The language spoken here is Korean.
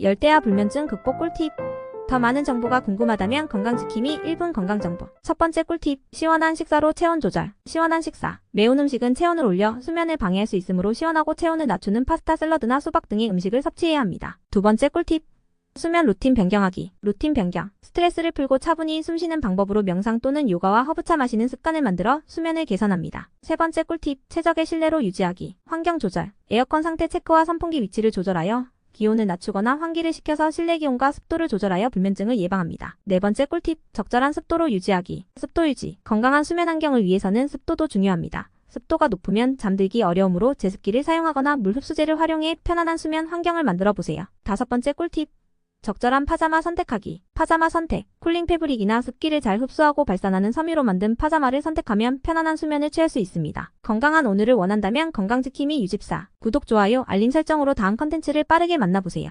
열대야 불면증 극복 꿀팁. 더 많은 정보가 궁금하다면 건강지킴이 1분 건강정보. 첫 번째 꿀팁. 시원한 식사로 체온 조절. 시원한 식사. 매운 음식은 체온을 올려 수면을 방해할 수 있으므로 시원하고 체온을 낮추는 파스타 샐러드나 수박 등의 음식을 섭취해야 합니다. 두 번째 꿀팁. 수면 루틴 변경하기. 루틴 변경. 스트레스를 풀고 차분히 숨쉬는 방법으로 명상 또는 요가와 허브차 마시는 습관을 만들어 수면을 개선합니다. 세 번째 꿀팁. 최적의 실내로 유지하기. 환경 조절. 에어컨 상태 체크와 선풍기 위치를 조절하여 기온을 낮추거나 환기를 시켜서 실내 기온과 습도를 조절하여 불면증을 예방합니다. 네 번째 꿀팁. 적절한 습도로 유지하기. 습도 유지. 건강한 수면 환경을 위해서는 습도도 중요합니다. 습도가 높으면 잠들기 어려우므로 제습기를 사용하거나 물 흡수제를 활용해 편안한 수면 환경을 만들어 보세요. 다섯 번째 꿀팁. 적절한 파자마 선택하기. 파자마 선택. 쿨링 패브릭이나 습기를 잘 흡수하고 발산하는 섬유로 만든 파자마를 선택하면 편안한 수면을 취할 수 있습니다. 건강한 오늘을 원한다면 건강지킴이 유집사. 구독, 좋아요, 알림 설정으로 다음 컨텐츠를 빠르게 만나보세요.